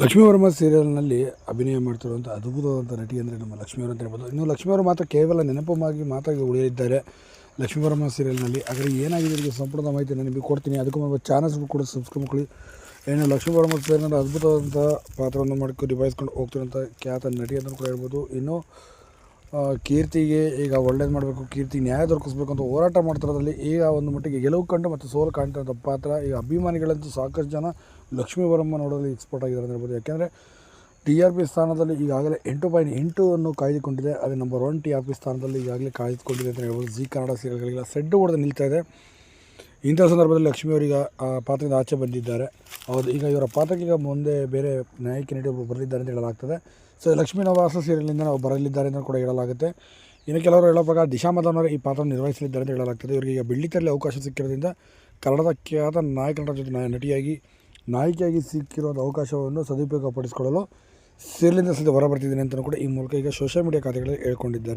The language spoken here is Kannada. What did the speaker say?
ಲಕ್ಷ್ಮೀವರ್ಮ ಸೀರಿಯಲ್ನಲ್ಲಿ ಅಭಿನಯ ಮಾಡ್ತಿರುವಂಥ ಅದ್ಭುತವಾದಂಥ ನಟಿ ಅಂದರೆ ನಮ್ಮ ಲಕ್ಷ್ಮೀವರ್ ಅಂತ ಹೇಳ್ಬೋದು. ಇನ್ನು ಲಕ್ಷ್ಮೀವರ್ ಮಾತ್ರ ಕೇವಲ ನೆನಪುಮಾಗಿ ಮಾತಾಗಿ ಉಳಿಯಲಿದ್ದಾರೆ. ಲಕ್ಷ್ಮೀವರ್ಮ ಸೀರಿಯಲ್ನಲ್ಲಿ ಆದರೆ ಏನಾಗಿದೆ ನಿಮಗೆ ಸಂಪೂರ್ಣ ಮಾಹಿತಿ ನಿಮಗೆ ಕೊಡ್ತೀನಿ. ಅದಕ್ಕೂ ಮೊದಲು ಚಾನಲ್ಸ್ ಕೂಡ ಸಬ್ಸ್ಕ್ರೈಬ್ ಮಾಡ್ಕೊಳ್ಳಿ. ಏನು ಲಕ್ಷ್ಮೀವರ್ಮ ಸೀರಿಯಲ್ನಲ್ಲಿ ಅದ್ಭುತವಾದಂಥ ಪಾತ್ರವನ್ನು ಮಾಡ್ಕೊಂಡು ನಿಭಾಯಿಸ್ಕೊಂಡು ಹೋಗ್ತಿರೋಂಥ ಖ್ಯಾತ ನಟಿ ಅಂತ ಕೂಡ ಹೇಳ್ಬೋದು. ಇನ್ನು ಕೀರ್ತಿಗೆ ಈಗ ಒಳ್ಳೇದು ಮಾಡಬೇಕು ಕೀರ್ತಿ ನ್ಯಾಯ ದೊರಕಿಸ್ಬೇಕು ಅಂತ ಹೋರಾಟ ಮಾಡ್ತಿರೋದ್ರಲ್ಲಿ ಈಗ ಒಂದು ಮಟ್ಟಿಗೆ ಗೆಲುವು ಕಂಡು ಮತ್ತು ಸೋಲು ಅಂತ ಪಾತ್ರ. ಈಗ ಅಭಿಮಾನಿಗಳಂತೂ ಸಾಕಷ್ಟು ಜನ ಲಕ್ಷ್ಮೀ ವರಮ್ಮ ನೋಡೋದ್ರಲ್ಲಿ ಎಕ್ಸ್ಪರ್ಟ್ ಆಗಿದ್ದಾರೆ ಅಂತ ಹೇಳ್ಬೋದು ಯಾಕೆಂದರೆ ಟಿ ಆರ್ ಪಿ ಸ್ಥಾನದಲ್ಲಿ ಈಗಾಗಲೇ ಎಂಟು ಪಾಯಿಂಟ್ ಎಂಟು ಅನ್ನು ಕಾಯ್ದುಕೊಂಡಿದೆ. ಅದೇ number one T R P ಸ್ಥಾನದಲ್ಲಿ ಈಗಾಗಲೇ ಕಾಯ್ದುಕೊಂಡಿದೆ ಅಂತ ಹೇಳ್ಬೋದು. ಜಿ ಕನ್ನಡ ಸೀರಿಯಲ್ಗಳಿಗೆಲ್ಲ ಸೆಡ್ಡು ಹೊಡೆದು ನಿಲ್ತಾ ಇದೆ. ಇಂಥ ಸಂದರ್ಭದಲ್ಲಿ ಲಕ್ಷ್ಮಿ ಅವರಿಗೆ ಆ, ಪಾತ್ರದಿಂದ ಆಚೆ ಬಂದಿದ್ದಾರೆ. ಹೌದು, ಈಗ ಇವರ ಪಾತ್ರಕ್ಕೆ ಈಗ ಮುಂದೆ ಬೇರೆ ನಾಯಕಿ ನಟಿ ಒಬ್ಬರು ಬರಲಿದ್ದಾರೆ ಅಂತ ಹೇಳಲಾಗ್ತದೆ. ಸೊ ಲಕ್ಷ್ಮೀ ನವಾಸ ಸೀರಿಯಲ್ನಿಂದ ನಾವು ಬರಲಿದ್ದಾರೆ ಅಂತ ಕೂಡ ಹೇಳಲಾಗುತ್ತೆ. ಇನ್ನು ಕೆಲವರು ಹೇಳೋ ಪ್ರಕಾರ ದಿಶಾ ಮದನವರು ಈ ಪಾತ್ರ ನಿರ್ವಹಿಸಲಿದ್ದಾರೆ ಅಂತ ಹೇಳಲಾಗ್ತದೆ. ಇವರಿಗೆ ಈಗ ಬೆಳ್ಳಿತರಲ್ಲಿ ಅವಕಾಶ ಸಿಕ್ಕಿರೋದ್ರಿಂದ ಕನ್ನಡದ ಖ್ಯಾತ ನಾಯಕನ ಜೊತೆ ನಟಿಯಾಗಿ, ನಾಯಕಿಯಾಗಿ ಸಿಕ್ಕಿರೋ ಅವಕಾಶವನ್ನು ಸದುಪಯೋಗಪಡಿಸಿಕೊಳ್ಳಲು ಸೀರಿಯಲಿಂದ ಸದ್ಯ ಹೊರಬರ್ತಿದ್ದೀನಿ ಅಂತಲೂ ಕೂಡ ಈ ಮೂಲಕ ಈಗ ಸೋಷಿಯಲ್ ಮೀಡಿಯಾ ಖಾತೆಗಳಲ್ಲಿ ಹೇಳ್ಕೊಂಡಿದ್ದಾರೆ.